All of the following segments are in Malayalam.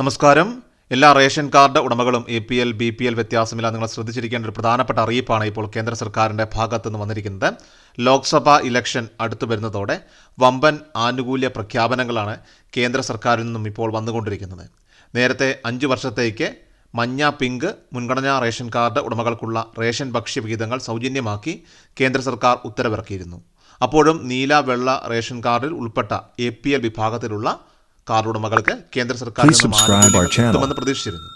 നമസ്കാരം. എല്ലാ ration card ഉടമകളും A P L B P L വ്യത്യാസമില്ല നിങ്ങൾ ശ്രദ്ധിച്ചിരിക്കേണ്ട ഒരു പ്രധാനപ്പെട്ട അറിയിപ്പാണ് ഇപ്പോൾ കേന്ദ്ര സർക്കാരിന്റെ ഭാഗത്തുനിന്ന് വന്നിരിക്കുന്നത്. ലോക്സഭാ ഇലക്ഷൻ അടുത്തു വരുന്നതോടെ വമ്പൻ ആനുകൂല്യ പ്രഖ്യാപനങ്ങളാണ് കേന്ദ്ര സർക്കാരിൽ നിന്നും ഇപ്പോൾ വന്നുകൊണ്ടിരിക്കുന്നത്. നേരത്തെ അഞ്ച് വർഷത്തേക്ക് മഞ്ഞ പിങ്ക് മുൻഗണനാ റേഷൻ കാർഡ് ഉടമകൾക്കുള്ള റേഷൻ ഭക്ഷ്യവിഹിതങ്ങൾ സൗജന്യമാക്കി കേന്ദ്ര സർക്കാർ ഉത്തരവിറക്കിയിരുന്നു. അപ്പോഴും നീല വെള്ള റേഷൻ കാർഡിൽ ഉൾപ്പെട്ട എ വിഭാഗത്തിലുള്ള കാർഡ് ഉടമകൾക്ക് കേന്ദ്ര സർക്കാർ. കിട്ടുമെന്ന് പ്രതീക്ഷിച്ചിരുന്നു.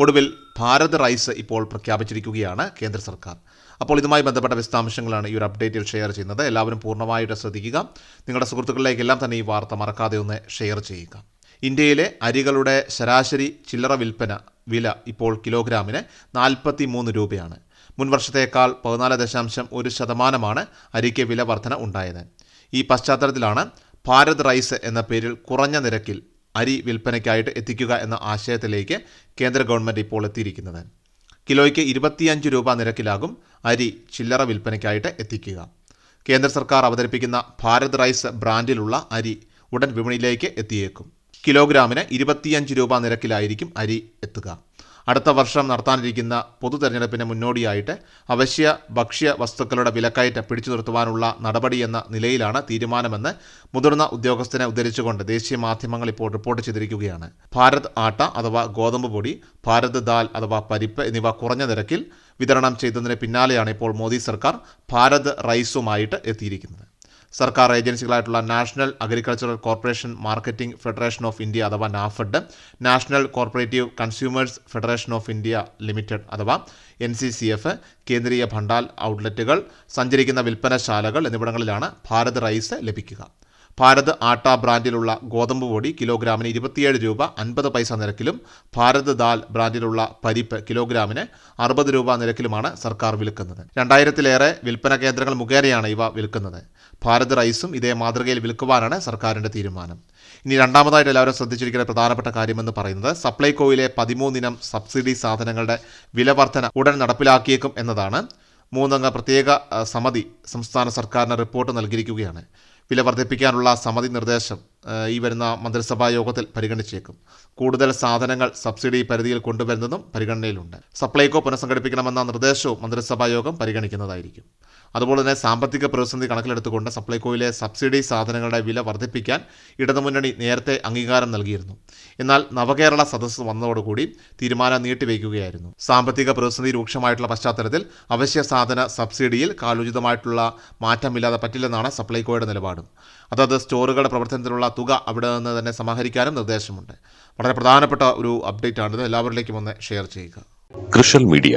ഒടുവിൽ ഭാരത് റൈസ് ഇപ്പോൾ പ്രഖ്യാപിച്ചിരിക്കുകയാണ് കേന്ദ്ര സർക്കാർ. അപ്പോൾ ഇതുമായി ബന്ധപ്പെട്ട വിശദാംശങ്ങളാണ് ഈ ഒരു അപ്ഡേറ്റിൽ ഷെയർ ചെയ്യുന്നത്. എല്ലാവരും പൂർണമായിട്ട് ശ്രദ്ധിക്കുക. നിങ്ങളുടെ സുഹൃത്തുക്കളിലേക്കെല്ലാം തന്നെ ഈ വാർത്ത മറക്കാതെ ഒന്ന് ഷെയർ ചെയ്യുക. ഇന്ത്യയിലെ അരികളുടെ ശരാശരി ചില്ലറ വിൽപ്പന വില ഇപ്പോൾ കിലോഗ്രാമിന് നാൽപ്പത്തി മൂന്ന് രൂപയാണ്. മുൻ വർഷത്തേക്കാൾ പതിനാല് ദശാംശം ഒരു ശതമാനമാണ് അരിക്ക് വില വർധന ഉണ്ടായത്. ഈ പശ്ചാത്തലത്തിലാണ് ഭാരത് റൈസ് എന്ന പേരിൽ കുറഞ്ഞ നിരക്കിൽ അരി വിൽപ്പനയ്ക്കായിട്ട് എത്തിക്കുക എന്ന ആശയത്തിലേക്ക് കേന്ദ്ര ഗവൺമെന്റ് ഇപ്പോൾ എത്തിയിരിക്കുന്നത്. കിലോയ്ക്ക് ഇരുപത്തിയഞ്ച് രൂപ നിരക്കിലാകും അരി ചില്ലറ വിൽപ്പനയ്ക്കായിട്ട് എത്തിക്കുക. കേന്ദ്ര സർക്കാർ അവതരിപ്പിക്കുന്ന ഭാരത് റൈസ് ബ്രാൻഡിലുള്ള അരി ഉടൻ വിപണിയിലേക്ക് എത്തിയേക്കും. കിലോഗ്രാമിന് ഇരുപത്തിയഞ്ച് രൂപ നിരക്കിലായിരിക്കും അരി എത്തുക. അടുത്ത വർഷം നടത്താനിരിക്കുന്ന പൊതു തെരഞ്ഞെടുപ്പിന് മുന്നോടിയായിട്ട് അവശ്യ ഭക്ഷ്യ വസ്തുക്കളുടെ വിലക്കയറ്റം പിടിച്ചു നിർത്തുവാനുള്ള നടപടി എന്ന നിലയിലാണ് തീരുമാനമെന്ന് മുതിർന്ന ഉദ്യോഗസ്ഥനെ ഉദ്ധരിച്ചുകൊണ്ട് ദേശീയ മാധ്യമങ്ങൾ ഇപ്പോൾ റിപ്പോർട്ട് ചെയ്തിരിക്കുകയാണ്. ഭാരത് ആട്ട അഥവാ ഗോതമ്പ് പൊടി ഭാരത് ദാൽ അഥവാ പരിപ്പ് എന്നിവ കുറഞ്ഞ നിരക്കിൽ വിതരണം ചെയ്തതിന് പിന്നാലെയാണ് ഇപ്പോൾ മോദി സർക്കാർ ഭാരത് റൈസുമായിട്ട് എത്തിയിരിക്കുന്നത്. സർക്കാർ ഏജൻസികളായിട്ടുള്ള national agricultural corporation marketing federation of India അഥവാ NAFED national cooperative consumers federation of India limited അഥവാ N C C F Kendriya Bhandar ഔട്ട്ലെറ്റുകൾ സഞ്ചരിക്കുന്ന വിൽപ്പനശാലകൾ എന്നിവിടങ്ങളിലാണ് ഭാരത് റൈസ് ലഭിക്കുക. ഭാരത് ആട്ട ബ്രാൻഡിലുള്ള ഗോതമ്പ് പൊടി കിലോഗ്രാമിന് ഇരുപത്തിയേഴ് രൂപ അൻപത് പൈസ നിരക്കിലും ഭാരത് ദാൽ ബ്രാൻഡിലുള്ള പരിപ്പ് കിലോഗ്രാമിന് അറുപത് രൂപ നിരക്കിലുമാണ് സർക്കാർ വിൽക്കുന്നത്. രണ്ടായിരത്തിലേറെ വിൽപ്പന കേന്ദ്രങ്ങൾ മുഖേനയാണ് ഇവ വിൽക്കുന്നത്. ഭാരത് റൈസും ഇതേ മാതൃകയിൽ വിൽക്കുവാനാണ് സർക്കാരിന്റെ തീരുമാനം. ഇനി രണ്ടാമതായിട്ട് എല്ലാവരും ശ്രദ്ധിച്ചിരിക്കുന്ന പ്രധാനപ്പെട്ട കാര്യമെന്ന് പറയുന്നത് സപ്ലൈകോയിലെ പതിമൂന്നിനം സബ്സിഡി സാധനങ്ങളുടെ വില ഉടൻ നടപ്പിലാക്കിയേക്കും എന്നതാണ്. മൂന്നംഗ പ്രത്യേക സമിതി സംസ്ഥാന സർക്കാരിന് റിപ്പോർട്ട് നൽകിയിരിക്കുകയാണ്. വില വർദ്ധിപ്പിക്കാനുള്ള സമിതി നിർദ്ദേശം ഈ വരുന്ന മന്ത്രിസഭാ യോഗത്തിൽ പരിഗണിച്ചേക്കും. കൂടുതൽ സാധനങ്ങൾ സബ്സിഡി പരിധിയിൽ കൊണ്ടുവരുന്നതും പരിഗണനയിലുണ്ട്. സപ്ലൈകോ പുനഃസംഘടിപ്പിക്കണമെന്ന നിർദ്ദേശവും മന്ത്രിസഭാ യോഗം പരിഗണിക്കുന്നതായിരിക്കും. അതുപോലെ തന്നെ സാമ്പത്തിക പ്രതിസന്ധി കണക്കിലെടുത്തുകൊണ്ട് സപ്ലൈകോയിലെ സബ്സിഡി സാധനങ്ങളുടെ വില വർദ്ധിപ്പിക്കാൻ ഇടതുമുന്നണി നേരത്തെ അംഗീകാരം നൽകിയിരുന്നു. എന്നാൽ നവകേരള സദസ്സ് വന്നതോടുകൂടി തീരുമാനം നീട്ടിവെക്കുകയായിരുന്നു. സാമ്പത്തിക പ്രതിസന്ധി രൂക്ഷമായിട്ടുള്ള പശ്ചാത്തലത്തിൽ അവശ്യ സാധന സബ്സിഡിയിൽ കാലോചിതമായിട്ടുള്ള മാറ്റമില്ലാതെ പറ്റില്ലെന്നാണ് സപ്ലൈകോയുടെ നിലപാട്. അതത് സ്റ്റോറുകളുടെ പ്രവർത്തനത്തിലുള്ള തുക അവിടെ നിന്ന് തന്നെ സമാഹരിക്കാനും നിർദ്ദേശമുണ്ട്. വളരെ പ്രധാനപ്പെട്ട ഒരു അപ്ഡേറ്റ് ആണിത് എല്ലാവരിലേക്കും ഒന്ന് ഷെയർ ചെയ്യുക. കൃഷൽ മീഡിയ